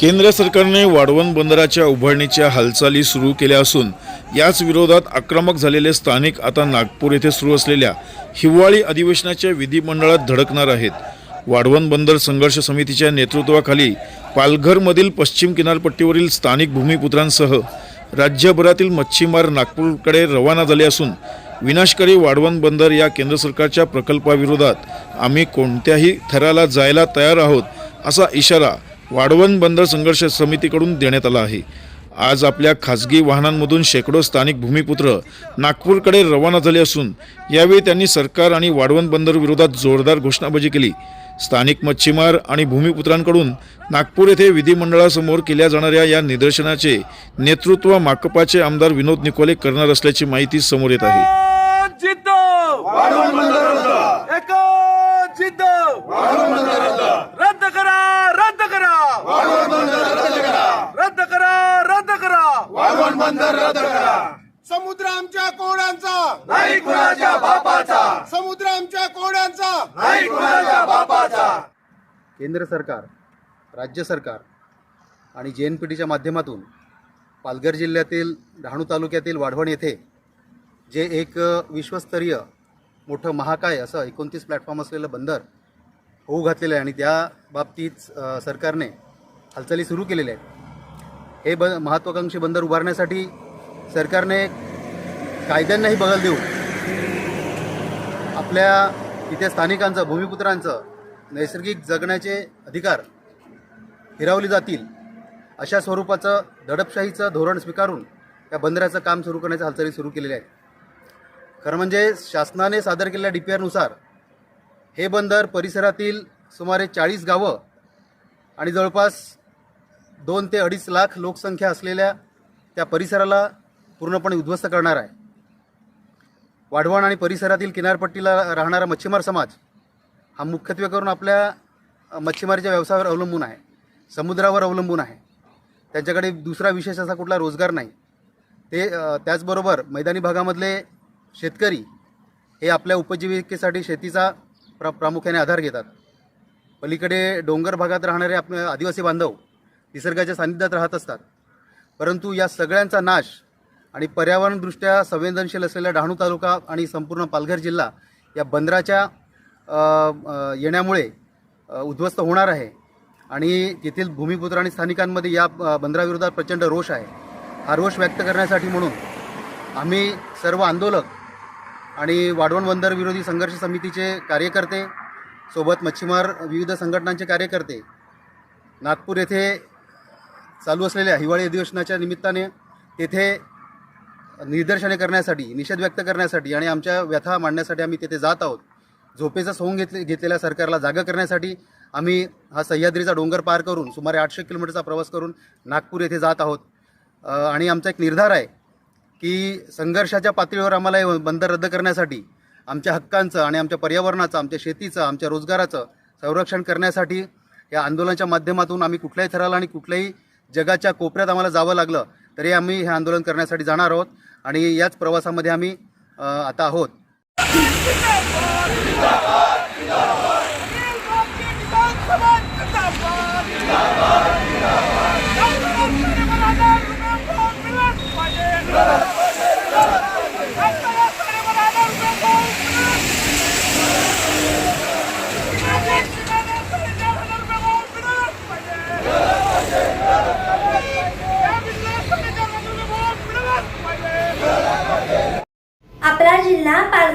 केंद्र सरकारने वाढवण बंदराच्या उभारणीच्या हालचाली सुरू केल्या असून याच विरोधात आक्रमक झालेले स्थानिक आता नागपूर येथे सुरू असलेल्या हिवाळी अधिवेशनाच्या विधिमंडळात धडकणार आहेत. वाढवण बंदर संघर्ष समितीच्या नेतृत्वाखाली पालघरमधील पश्चिम किनारपट्टीवरील स्थानिक भूमिपुत्रांसह राज्यभरातील मच्छीमार नागपूरकडे रवाना झाले असून विनाशकारी वाढवण बंदर या केंद्र सरकारच्या प्रकल्पाविरोधात आम्ही कोणत्याही थराला जायला तयार आहोत असा इशारा वाढवण बंदर संघर्ष समितीकडून देण्यात आला आहे. आज आपल्या खासगी वाहनांमधून शेकडो स्थानिक भूमिपुत्र नागपूरकडे रवाना झाले असून यावेळी त्यांनी सरकार आणि वाढवण बंदर विरोधात जोरदार घोषणाबाजी केली. स्थानिक मच्छीमार आणि भूमिपुत्रांकडून नागपूर येथे विधिमंडळासमोर केल्या जाणाऱ्या या निदर्शनाचे नेतृत्व माकपाचे आमदार विनोद निकोले करणार असल्याची माहिती समोर येत आहे. जिद्द एक जिद्द रद्द करा रद्द करा रद्द करा रद्द करा. समुद्र आमच्या कोड्यांचा नाही कुणाच्या बापाचा. समुद्र आमच्या कोड्यांचा नाही कुणाच्या बापाचा. केंद्र सरकार राज्य सरकार आणि जे एन पी टीच्या माध्यमातून पालघर जिल्ह्यातील डहाणू तालुक्यातील वाढवण येथे जे एक विश्वस्तरीय मोठं महाकाय असं एकोणतीस प्लॅटफॉर्म असलेलं बंदर होऊ घातलेलं आहे आणि त्या बाबतीत सरकारने हालचाली सुरू केलेल्या आहेत. हे ब महत्त्वाकांक्षी बंदर उभारण्यासाठी सरकारने कायद्यांनाही बगल देऊन आपल्या इथे स्थानिकांचं भूमिपुत्रांचं नैसर्गिक जगण्याचे अधिकार हिरावले जातील अशा स्वरूपाचं दडपशाहीचं धोरण स्वीकारून या बंदराचं काम सुरू करण्याच्या हालचाली सुरू केलेल्या आहेत. खरं म्हणजे शासनाने सादर केलेल्या डी पी आरनुसार हे बंदर परिसरातील सुमारे चाळीस गावं आणि जवळपास दोन ते अडीच लाख लोकसंख्या असलेल्या त्या परिसराला पूर्णपणे उद्ध्वस्त करणार आहे. वाढवण आणि परिसरातील किनारपट्टीला राहणारा मच्छीमार समाज हा मुख्यत्वे करून आपल्या मच्छीमारीच्या व्यवसायावर अवलंबून आहे. समुद्रावर अवलंबून आहे. त्यांच्याकडे दुसरा विशेष असा कुठला रोजगार नाही. ते त्याचबरोबर मैदानी भागामधले शेतकरी हे आपल्या उपजीविकेसाठी शेतीचा प्रा प्रामुख्याने आधार घेतात. पलीकडे डोंगर भागात राहणारे आपले आदिवासी बांधव निसर्गाच्या सान्निध्यात राहत असतात. परंतु या सगळ्यांचा नाश आणि पर्यावरणदृष्ट्या संवेदनशील असलेला डहाणू तालुका आणि संपूर्ण पालघर जिल्हा या बंदराच्या येण्यामुळे उद्ध्वस्त होणार आहे. आणि तेथील भूमिपुत्र आणि स्थानिकांमध्ये या बंदराविरोधात प्रचंड रोष आहे. हा रोष व्यक्त करण्यासाठी म्हणून आम्ही सर्व आंदोलक आणि वाढवण बंदर विरोधी संघर्ष समितीचे कार्यकर्ते सोबत मच्छीमार विविध संघटनांचे कार्यकर्ते नागपूर येथे चालू असलेल्या हिवाळी अधिवेशनाच्या निमित्ताने तेथे निदर्शने करण्यासाठी निषेध व्यक्त करण्यासाठी आणि आमच्या व्यथा मांडण्यासाठी आम्ही तेथे जात आहोत. झोपेचा सोंग घेतले घेतलेल्या सरकारला जागा करण्यासाठी आम्ही हा सह्याद्रीचा डोंगर पार करून सुमारे आठशे किलोमीटरचा प्रवास करून नागपूर येथे जात आहोत. आणि आमचा एक निर्धार आहे की संघर्षाच्या पातळीवर आम्हाला हे बंदर रद्द करण्यासाठी आमच्या हक्कांचं आणि आमच्या पर्यावरणाचं आमच्या शेतीचं आमच्या रोजगाराचं संरक्षण करण्यासाठी या आंदोलनाच्या माध्यमातून आम्ही कुठल्याही थराला आणि कुठल्याही जगाच्या कोपऱ्यात आम्हाला जावं लागलं तरी आम्ही हे आंदोलन करण्यासाठी जाणार आहोत आणि याच प्रवासामध्ये आम्ही आता आहोत.